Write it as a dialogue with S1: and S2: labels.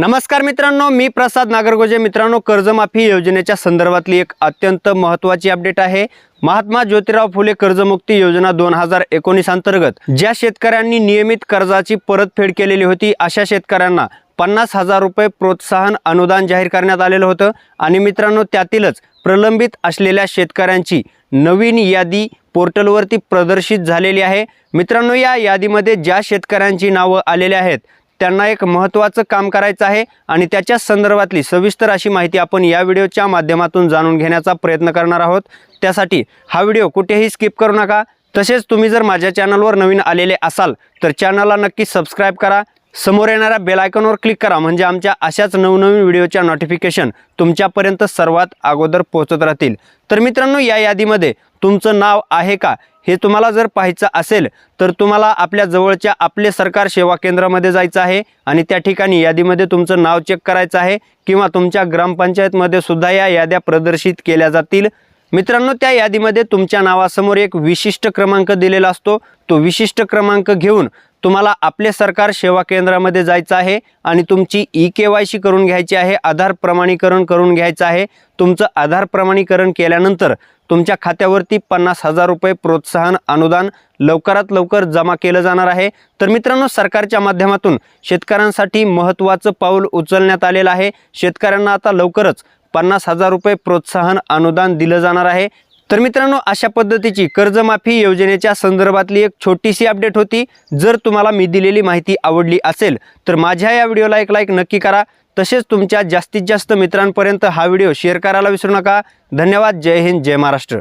S1: नमस्कार मित्रांनो मी प्रसाद नागरगोजे. मित्रांनो कर्जमाफी योजनेच्या संदर्भातली एक अत्यंत महत्त्वाची अपडेट आहे. महात्मा ज्योतिराव फुले कर्जमुक्ती योजना दोन हजार एकोणीस अंतर्गत ज्या शेतकऱ्यांनी नियमित कर्जाची परतफेड केलेली होती अशा शेतकऱ्यांना पन्नास हजार रुपये प्रोत्साहन अनुदान जाहीर करण्यात आलेलं होतं. आणि मित्रांनो त्यातीलच प्रलंबित असलेल्या शेतकऱ्यांची नवीन यादी पोर्टलवरती प्रदर्शित झालेली आहे. मित्रांनो या यादीमध्ये ज्या शेतकऱ्यांची नावं आलेली आहेत त्यांना एक महत्त्वाचं काम करायचं आहे आणि त्याच्या संदर्भातली सविस्तर अशी माहिती आपण या व्हिडिओच्या माध्यमातून जाणून घेण्याचा प्रयत्न करणार आहोत. त्यासाठी हा व्हिडिओ कुठेही स्किप करू नका. तसेच तुम्ही जर माझ्या चॅनलवर नवीन आलेले असाल तर चॅनलला नक्की सबस्क्राईब करा. समोर येणाऱ्या बेल आयकॉनवर क्लिक करा. म्हणजे आमच्या अशाच नवनवीन व्हिडिओच्या नोटिफिकेशन तुमच्यापर्यंत सर्वात अगोदर पोहोचत राहतील. तर मित्रांनो या यादीमध्ये तुमचं नाव आहे का? हे तुम्हाला जर पाहायचं असेल तर तुम्हाला आपल्या जवळच्या आपले सरकार सेवा केंद्रामध्ये जायचं आहे आणि त्या ठिकाणी यादीमध्ये तुमचं नाव चेक करायचं आहे किंवा तुमच्या ग्रामपंचायतमध्ये सुद्धा या याद्या प्रदर्शित केल्या जातील. मित्रांनो त्या यादीमध्ये तुमच्या नावासमोर एक विशिष्ट क्रमांक दिलेला असतो. तो विशिष्ट क्रमांक घेऊन तुम्हाला आपले सरकार सेवा केंद्रामध्ये जायचं आहे आणि तुमची ई के वाय सी करून घ्यायची आहे आधार प्रमाणीकरण करून घ्यायचं आहे. तुमचं आधार प्रमाणीकरण केल्यानंतर तुमच्या खात्यावरती पन्नास हजार रुपये प्रोत्साहन अनुदान लवकरात लवकर जमा केलं जाणार आहे. तर मित्रांनो सरकारच्या माध्यमातून शेतकऱ्यांसाठी महत्त्वाचं पाऊल उचलण्यात आलेलं आहे. शेतकऱ्यांना आता लवकरच पन्नास हजार रुपये प्रोत्साहन अनुदान दिलं जाणार आहे. तर मित्रांनो अशा पद्धतीची कर्जमाफी योजनेच्या संदर्भातली एक छोटीशी अपडेट होती. जर तुम्हाला मी दिलेली माहिती आवडली असेल तर माझ्या या व्हिडिओला एक लाईक नक्की करा. तसेच तुमच्या जास्तीत जास्त मित्रांपर्यंत हा व्हिडिओ शेअर करायला विसरू नका. धन्यवाद. जय हिंद जय महाराष्ट्र.